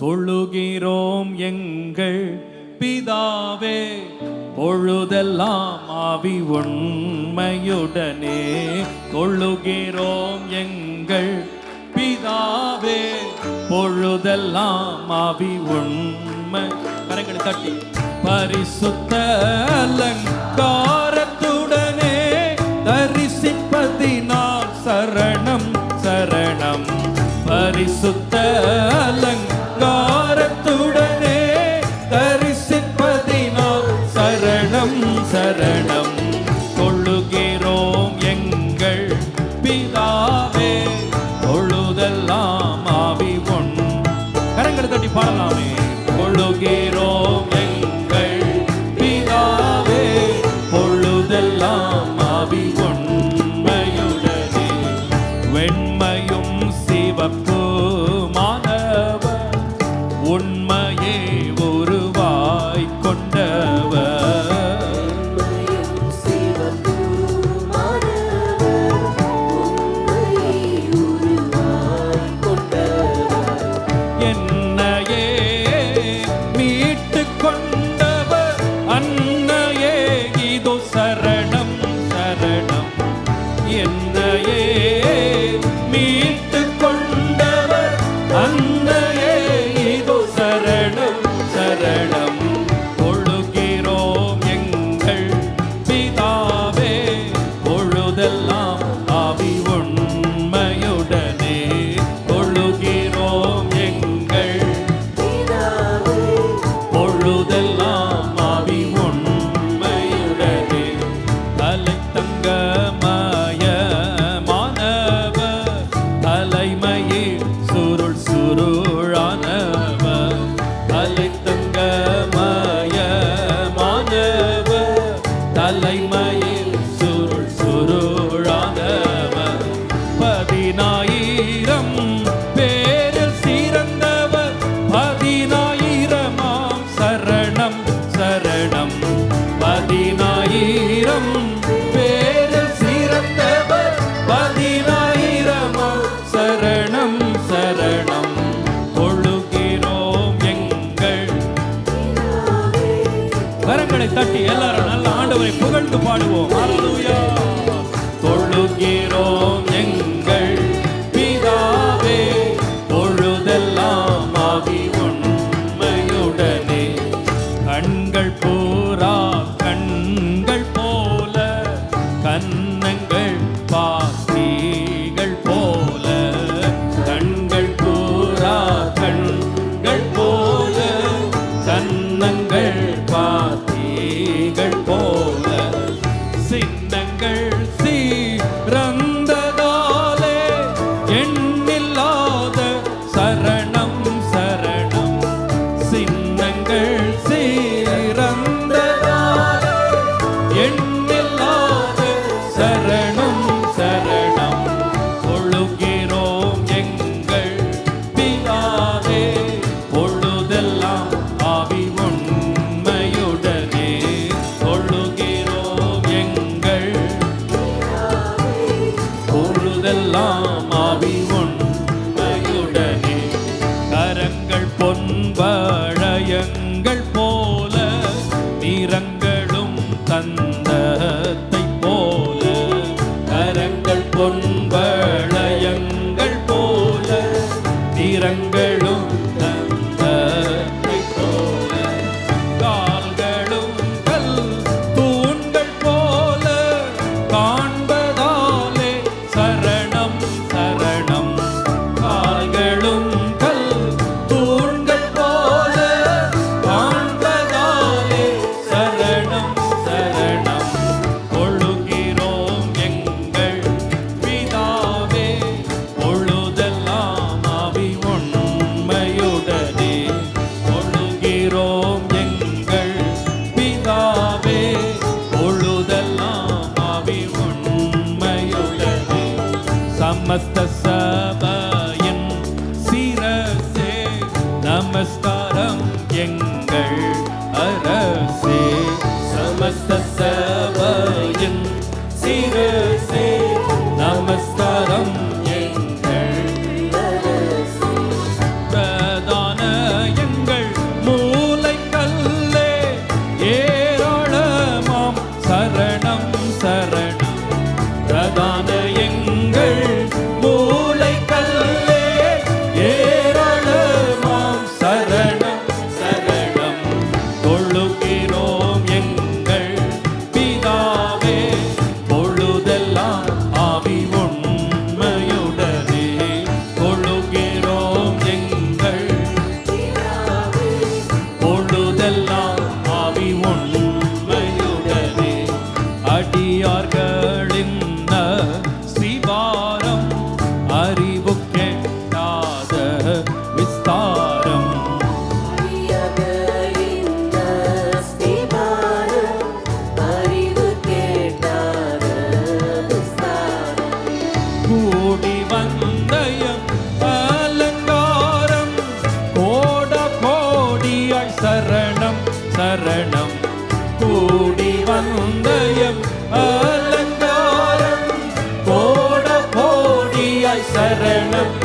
தொழுகிறோம் எங்கள் பிதாவே. பொழுதெல்லாம் ஆவி உண்மையுடனே தொழுகிறோம் எங்கள் பிதாவே. பொழுதெல்லாம் ஆவி உண்மை. கரங்களை தட்டி. பரிசுத்த அலங்காரத்துடனே தரிசிப்பதினால் சரணம் சரணம். பரிசுத்த தட்டி எல்லாரும் நல்ல ஆண்டவரை புகழ்ந்து பாடுவோம். அல்லூயா தொழுகிறோம் எங்கள் பிதாவே பொழுதெல்லாம் உண்மையுடனே. கண்கள் போ con мистецтво. சரணம்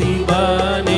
प्रतिबन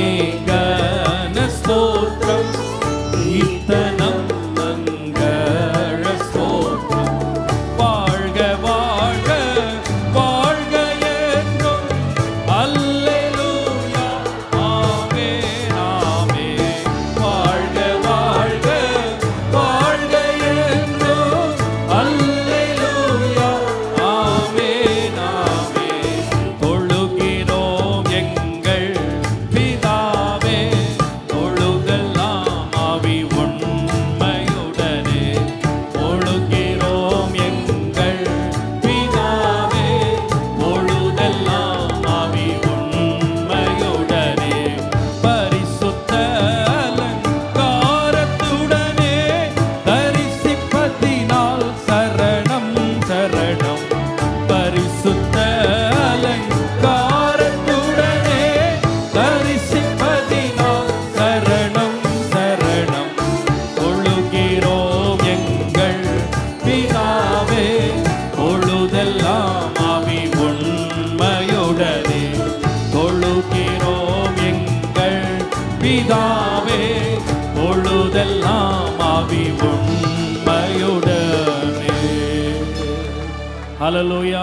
ஹலலோயா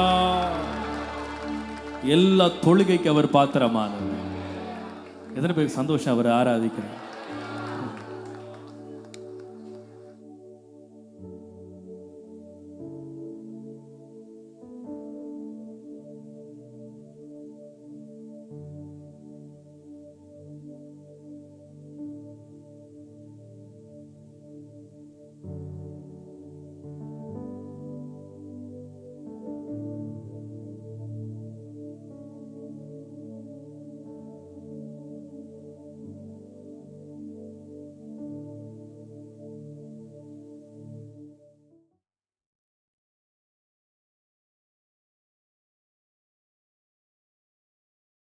எல்லா தொழுகைக்கு அவர் பாத்திரமானவர். எத்தனை பேருக்கு சந்தோஷம் அவர் ஆராதிக்கிறார்